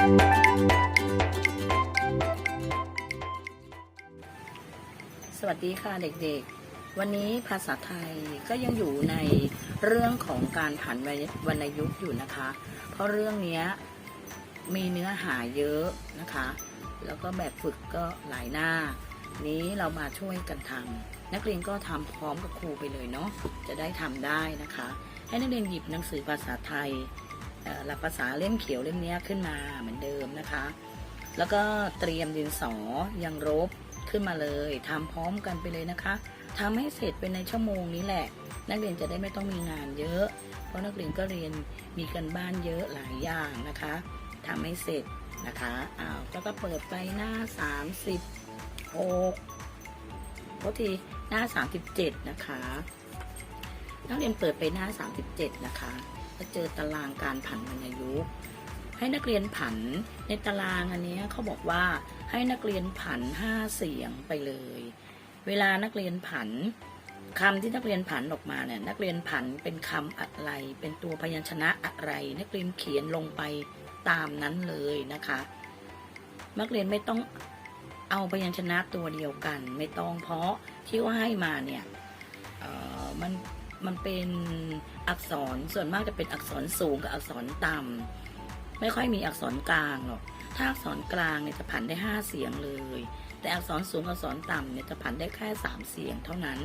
สวัสดีค่ะเด็กๆ วันนี้ภาษาไทยก็ยังอยู่ในเรื่องของการผันวรรณยุกต์อยู่นะคะ เพราะเรื่องนี้มีเนื้อหาเยอะนะคะ แล้วก็แบบฝึกก็หลายหน้า นี้เรามาช่วยกันทำนักเรียนก็ทำพร้อมกับครูไปเลยเนาะ จะได้ทำได้นะคะ ให้นักเรียนหยิบหนังสือภาษาไทย หลักภาษาเล่มเขียวเล่มนี้ขึ้นมาเหมือนเดิมนะคะ แล้วก็เตรียมดินสอยังรบขึ้นมาเลยทำพร้อมกันไปเลยนะคะทำให้เสร็จเป็นในชั่วโมงนี้แหละ นักเรียนจะได้ไม่ต้องมีงานเยอะ เพราะนักเรียนก็เรียนมีกันบ้านเยอะหลายอย่างนะคะทำให้เสร็จนะคะอ้าวแล้วก็เปิดไปหน้า 36โทษทีหน้า 37 นะคะ นักเรียนเปิดไปหน้า 37 นะคะ ก็เจอตารางการผันวรรณยุกต์ให้นักเรียนผันในตารางอันนี้เขาบอกว่าให้นักเรียนผันห้าเสียงไปเลย เวลานักเรียนผันคำที่นักเรียนผันออกมาเนี่ยนักเรียนผันเป็นคำอะไร เป็นตัวพยัญชนะอะไร นักเรียนเขียนลงไปตามนั้นเลยนะคะ นักเรียนไม่ต้องเอาพยัญชนะตัวเดียวกัน ไม่ต้องเพราะที่ว่าให้มาเนี่ยมัน มันเป็นอักษรส่วนมากจะเป็นอักษรสูงกับอักษรต่ำไม่ค่อยมีอักษรกลางหรอกถ้าอักษรกลางเนี่ยจะผันได้ห้าเสียงเลย แต่อักษรสูงอักษรต่ำเนี่ยจะผันได้แค่สามเสียงเท่านั้น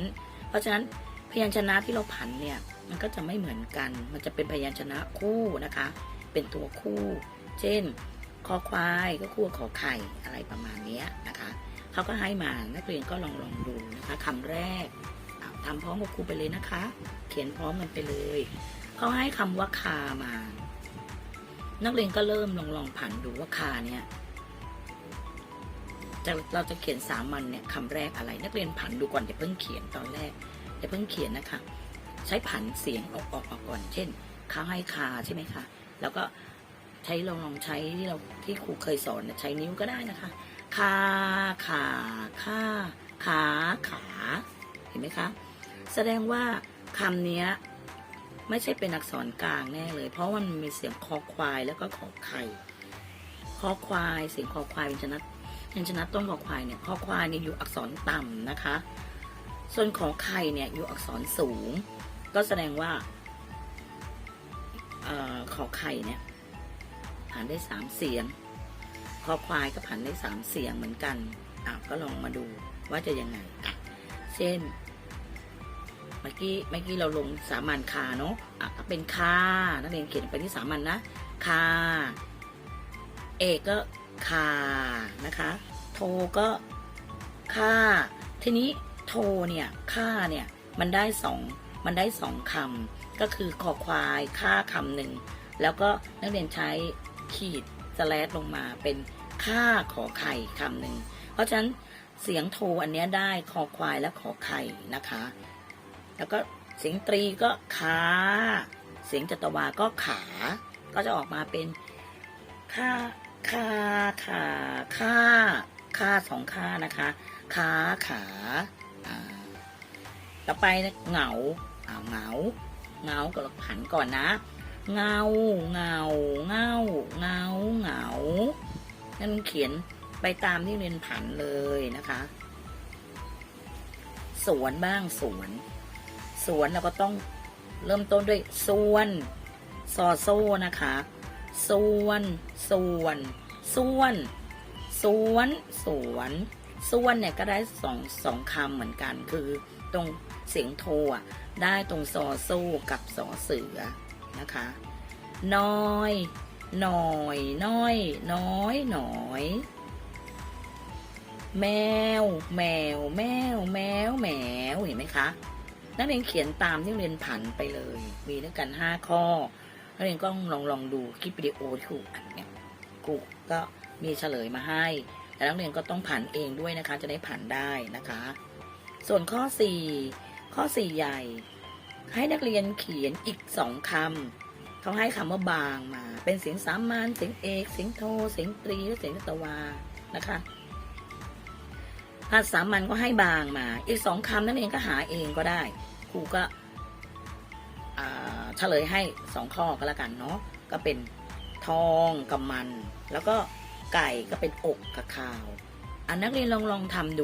เพราะฉะนั้นพยัญชนะที่เราผันเนี่ยมันก็จะไม่เหมือนกัน มันจะเป็นพยัญชนะคู่นะคะ เป็นตัวคู่ เช่นคอควายก็คู่ขอไข่อะไรประมาณนี้นะคะเขาก็ให้มานักเรียนก็ลองลองดูนะคะคำแรก ทำพร้อมกับครูไปเลยนะคะ เขียนพร้อมกันไปเลยเขาให้คำว่าคามา นักเรียนก็เริ่มลองลองผันดูว่าคาเนี่ยจะเราจะเขียนสามัญเนี่ยคำแรกอะไร นักเรียนผันดูก่อนอย่าเพิ่งเขียนตอนแรกอย่าเพิ่งเขียนนะคะ ใช้ผันเสียงออกออกออกก่อน เช่นเขาให้คาใช่ไหมคะแล้วก็ใช้ลองลองใช้ที่เราที่ครูเคยสอนใช้นิ้วก็ได้นะคะคาขาค่าขาขา เห็นไหมคะ แสดงว่าคำนี้ไม่ใช่เป็นอักษรกลางแน่เลย เพราะมันมีเสียงคอควายแล้วก็ขอไข่คอควายเสียงคอควายเป็นชนะเป็นชนะต้นคอควายเนี่ยคอควายเนี่ยอยู่อักษรต่ำนะคะ ส่วนขอไข่เนี่ยอยู่อักษรสูง ก็แสดงว่าออขอไข่เนี่ยผ่านได้สามเสียง คอควายก็ผ่านได้สามเสียงเหมือนกันอะก็ลองมาดูว่าจะยังไงอะเช่น มื่อกี้เมื่อกี้เราลงสามัญคาเนาะอะเป็นคานักเรียนเขียนไปที่สามัญนนะคาเอกก็คานะคะ โทก็ค่า ทีนี้โทเนี่ยค่าเนี่ยมันได้สองมันได้สองคำก็คือคอควายค่าคำหนึ่งแล้วก็นักเรียนใช้ขีดสแลดลงมาเป็นค่าขอไข่คำหนึ่งเพราะฉะนั้นเสียงโทอันนี้ได้คอควายและขอไข่นะคะ แล้วก็เสียงตรีก็ขาเสียงจัตวาก็ขา ก็จะออกมาเป็นค่าคาขาค่าค่าสองค่านะคะขาขาต่อไปนะเหงาอ่าเหงาเหงาก็ผันก่อนนะ เงาเงาเงาเงาเงานั่นเขียนไปตามที่เรียนผันเลยนะคะ สวนบ้างสวน สวนเราก็ต้องเริ่มต้นด้วยส่วนซอโซ่นะคะ ส่วน ส่วน ส่วน ส่วน สวนส่วนเนี่ยก็ได้สองสองคำเหมือนกัน คือตรงเสียงโทอะได้ตรงซอโซ่กับสอเสือนะคะน้อยน้อยน้อยน้อยน้อย แมว แมว แมว แมว แมว เห็นไหมคะ นักเรียนเขียนตามที่เรียนผันไปเลย มีด้วยกันห้าข้อ นักเรียนก็ลองลองดูคลิปวิดีโอที่ครูอัดเนี่ยครูก็มีเฉลยมาให้แต่นักเรียนก็ต้องผันเองด้วยนะคะ จะได้ผันได้นะคะ ส่วนข้อ 4 ข้อ 4 ใหญ่ ให้นักเรียนเขียนอีกสองคำเขาให้คำว่าบางมา เป็นเสียงสามัญเสียงเอก เสียงโท เสียงตรีและเสียงตะวานะคะ ภาษามันก็ให้บางมา อีกสองคำนั่นเองก็หาเองก็ได้ ครูก็เฉลยให้สองข้อก็แล้วกันเนาะก็เป็นทองกับมัน แล้วก็ไก่ก็เป็นอกกับขาว อันนักเรียนลองลองทำดู